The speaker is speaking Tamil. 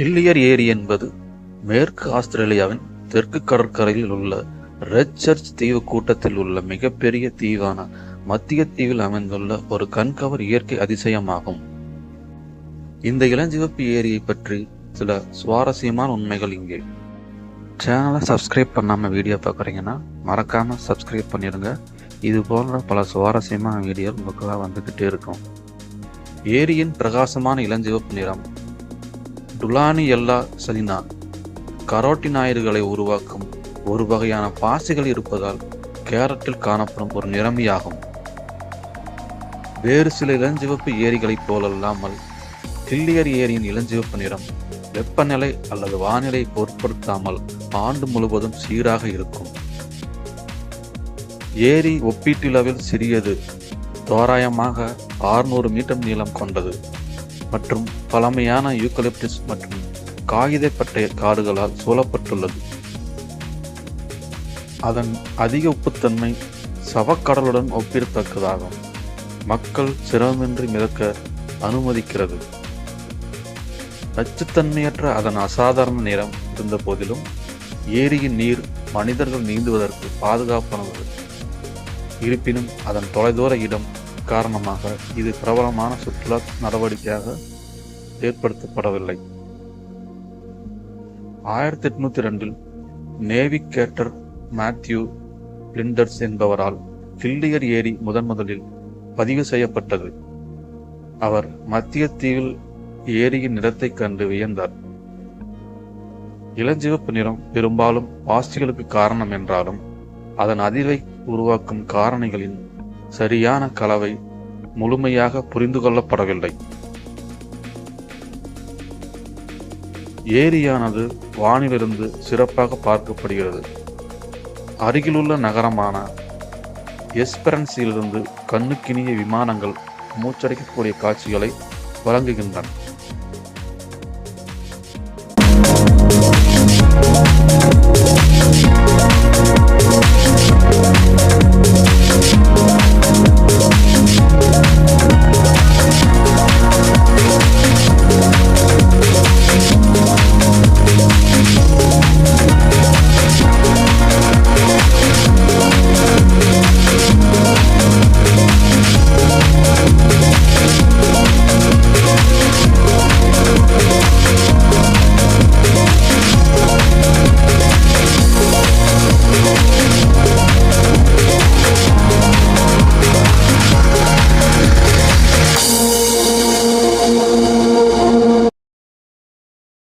இல்லியர் ஏரி என்பது மேற்கு ஆஸ்திரேலியாவின் தெற்கு கடற்கரையில் உள்ள ரெட் சர்ச் தீவு கூட்டத்தில் உள்ள மிகப்பெரிய தீவான மத்திய தீவில் அமைந்துள்ள ஒரு கண்கவர் இயற்கை அதிசயமாகும். இந்த இளஞ்சிவப்பு ஏரியை பற்றி சில சுவாரஸ்யமான உண்மைகள் இங்கே. சேனலை சப்ஸ்கிரைப் பண்ணாமல் வீடியோ பார்க்குறீங்கன்னா மறக்காமல் சப்ஸ்கிரைப் பண்ணிடுங்க இது போன்ற பல சுவாரஸ்யமான வீடியோ உங்களுக்காக வந்துக்கிட்டே இருக்கும். ஏரியின் பிரகாசமான இளஞ்சிவப்பு நிறம் டுலானி எல்லா சலினா கரோட்டினாய்டுகளை உருவாக்கும் ஒரு வகையான பாசிகள் இருப்பதால் கேரட்டில் காணப்படும் ஒரு நிறமியாகும். வேறு சில இளஞ்சிவப்பு ஏரிகளைப் போலல்லாமல் கில்லியர் ஏரியின் இளஞ்சிவப்பு நிறம் வெப்பநிலை அல்லது வானிலை பொருட்படுத்தாமல் ஆண்டு முழுவதும் சீராக இருக்கும். ஏரி ஒப்பீட்டளவில் சிறியது தோராயமாக 600 மீட்டர் நீளம் கொண்டது. மற்றும் பழமையான யூக்கலிப்டிஸ் மற்றும் காகிதப்பட்டை காடுகளால் சூழப்பட்டுள்ளது. அதன் அதிக உப்புத்தன்மை சவக்கடலுடன் ஒப்பிடத்தக்கதாகும். மக்கள் சிரமமின்றி மிதக்க அனுமதிக்கிறது. நச்சுத்தன்மையற்ற அதன் அசாதாரண நிறம் இருந்த போதிலும் ஏரியின் நீர் மனிதர்கள் நீந்துவதற்கு பாதுகாப்பானது. இருப்பினும் அதன் தொலைதூர இடம் காரணமாக இது பிரபலமான சுற்றுலா நடவடிக்கையாக ஏற்படுத்தப்படவில்லை. ஆயிரத்தி எட்நூத்தி ரெண்டில் நேவிகேட்டர் மேத்யூ பிளிண்டர்ஸ் என்பவரால் கில்லியர் ஏரி முதன் முதலில் பதிவு செய்யப்பட்டது. அவர் மத்திய தீவில் ஏரியின் நிறத்தை கண்டு வியந்தார். இளஞ்சிவப்பு நிறம் பெரும்பாலும் பாசிகளுக்கு காரணம் என்றாலும் அதன் அதிர்வை உருவாக்கும் காரணிகளின் சரியான கலவை முழுமையாக புரிந்து கொள்ளப்படவில்லை. ஏரியானது வானிலிருந்து சிறப்பாக பார்க்கப்படுகிறது. அருகிலுள்ள நகரமான எஸ்பெரன்ஸிலிருந்து கண்ணுக்கினிய விமானங்கள் மூச்சடைக்கக்கூடிய காட்சிகளை வழங்குகின்றன.